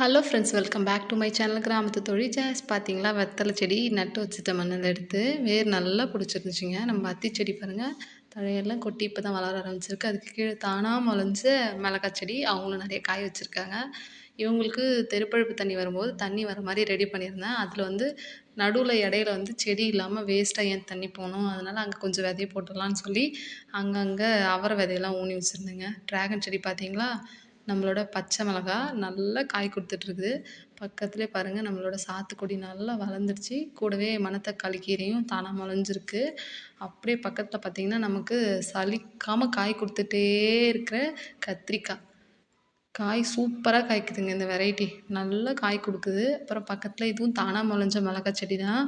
Hello friends welcome back to my channel கிராமத்து தொழில் ஜாஸ். பார்த்தீங்களா வெத்தலை செடி நட்டு வச்சுட்ட மண்ணில் எடுத்து வேர் நல்லா பிடிச்சிருந்துச்சிங்க. நம்ம அத்தி செடி பாருங்கள் தழையெல்லாம் கொட்டி இப்போ தான் வளர ஆரம்பிச்சிருக்கு. அதுக்கு கீழே தானாக முளைஞ்ச மிளகாய் செடி அவங்களும் நிறைய காய் வச்சுருக்காங்க. இவங்களுக்கு தெருப்பழுப்பு தண்ணி வரும்போது தண்ணி வர மாதிரி ரெடி பண்ணியிருந்தேன். அதில் வந்து நடுவில் இடையில வந்து செடி இல்லாமல் வேஸ்ட்டாக ஏன் தண்ணி போகணும்? அதனால் அங்கே கொஞ்சம் விதைய போட்டுடலான்னு சொல்லி அங்கங்கே அவரை விதையெல்லாம் ஊனி வச்சுருந்தேங்க. ட்ராகன் செடி பார்த்தீங்களா நம்மளோட பச்சை மிளகா நல்லா காய் கொடுத்துட்ருக்குது. பக்கத்துலேயே பாருங்கள் நம்மளோட சாத்துக்குடி நல்லா வளர்ந்துருச்சு கூடவே மணத்தக்காளி கீரையும் தானாக முளைஞ்சிருக்கு. அப்படியே பக்கத்தில் பார்த்திங்கன்னா நமக்கு சலிக்காமல் காய் கொடுத்துட்டே இருக்கிற கத்திரிக்காய். காய் சூப்பராக காய்க்குதுங்க இந்த வெரைட்டி. நல்லா காய் கொடுக்குது. அப்புறம் பக்கத்தில் இதுவும் தானாக முளைஞ்ச மிளகா செடி தான்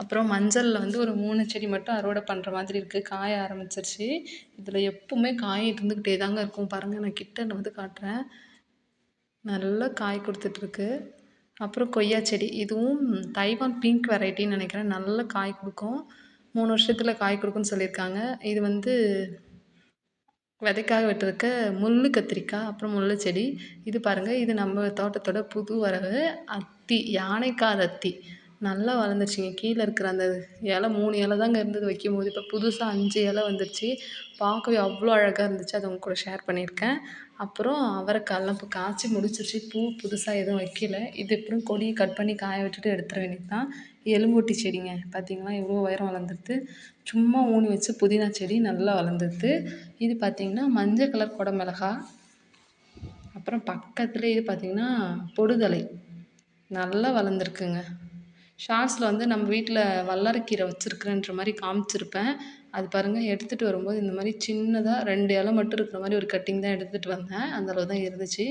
அப்புறம் மஞ்சளில் வந்து ஒரு மூணு செடி மட்டும் அறுவடை பண்ணுற மாதிரி இருக்குது காய ஆரம்பிச்சிருச்சு. இதில் எப்போவுமே காய் இருந்துக்கிட்டே தாங்க இருக்கும். பாருங்கள் நான் கிட்ட வந்து காட்டுறேன். நல்லா காய் கொடுத்துட்ருக்கு. அப்புறம் கொய்யா செடி. இதுவும் தைவான் பிங்க் வெரைட்டின்னு நினைக்கிறேன். நல்ல காய் கொடுக்கும். மூணு வருஷத்தில் காய் கொடுக்குன்னு சொல்லியிருக்காங்க. இது வந்து விதைக்காக விட்டுருக்க முள் கத்திரிக்காய் அப்புறம் முள் செடி. இது பாருங்கள் இது நம்ம தோட்டத்தோட புது வரவு. அத்தி யானைக்கால் அத்தி. நல்லா வளர்ந்துருச்சுங்க. கீழே இருக்கிற அந்த இல மூணு இல தாங்க இருந்தது வைக்கும் போது இப்போ புதுசாக அஞ்சு இல வந்துருச்சு. பார்க்கவே அவ்வளோ அழகாக இருந்துச்சு. அதை உங்கள் கூட ஷேர் பண்ணியிருக்கேன். அப்புறம் அவரைக்காலாம் இப்போ காய்ச்சி முடிச்சிருச்சு. பூ புதுசாக எதுவும் வைக்கல. இது எப்படியும் கொடியை கட் பண்ணி காய விட்டுட்டு எடுத்துட வேண்டியது தான் எலும்பூட்டி செடிங்க. பார்த்திங்கன்னா எவ்வளோ உயரம் வளர்ந்துருது. சும்மா ஊனி வச்சு புதினா செடி நல்லா வளர்ந்துருது. இது பார்த்திங்கன்னா மஞ்சள் கலர் குடமிளகா அப்புறம் பக்கத்தில் இது பார்த்திங்கன்னா பொடுதலை நல்லா வளர்ந்துருக்குங்க. ஷார்ட்ஸில் வந்து நம்ம வீட்டில் வல்லாரக்கீரை வச்சுருக்குறேன்ற மாதிரி காமிச்சிருப்பேன். அது பாருங்கள் எடுத்துகிட்டு வரும்போது இந்த மாதிரி சின்னதாக ரெண்டு இலை மட்டும் இருக்கிற மாதிரி ஒரு கட்டிங் தான் எடுத்துகிட்டு வந்தேன். அந்த அளவு தான் இருந்துச்சு.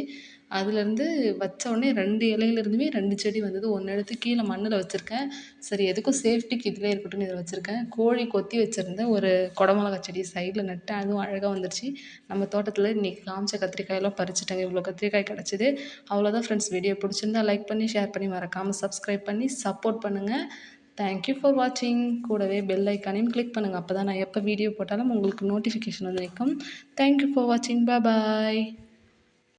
அதுலேருந்து வச்ச உடனே ரெண்டு இலையிலேருந்துமே ரெண்டு செடி வந்தது. ஒன்று எடுத்து கீழே மண்ணில் வச்சுருக்கேன். சரி எதுக்கும் சேஃப்டிக்கு இதில் இருக்கட்டும்னு இதில் வச்சுருக்கேன். கோழி கொத்தி வச்சுருந்தேன் ஒரு குடமிளகா செடி சைடில் நட்டேன். அதுவும் அழகாக வந்துருச்சு. நம்ம தோட்டத்தில் இன்றைக்கி காமிச்ச கத்திரிக்காயெல்லாம் பறிச்சிட்டேங்க. இவ்வளோ கத்திரிக்காய் கிடச்சிது. அவ்வளோதான் ஃப்ரெண்ட்ஸ் வீடியோ பிடிச்சிருந்தா லைக் பண்ணி ஷேர் பண்ணி மறக்காமல் சப்ஸ்கிரைப் பண்ணி சப்போர்ட் பண்ணுங்கள் தேங்க்யூ ஃபார் வாட்சிங் கூடவே பெல் ஐக்கானையும் கிளிக் பண்ணுங்கள் அப்போ தான் நான் எப்போ வீடியோ போட்டாலும் உங்களுக்கு நோட்டிஃபிகேஷன் வந்து நிற்கும். தேங்க்யூ ஃபார் வாட்சிங் பாய்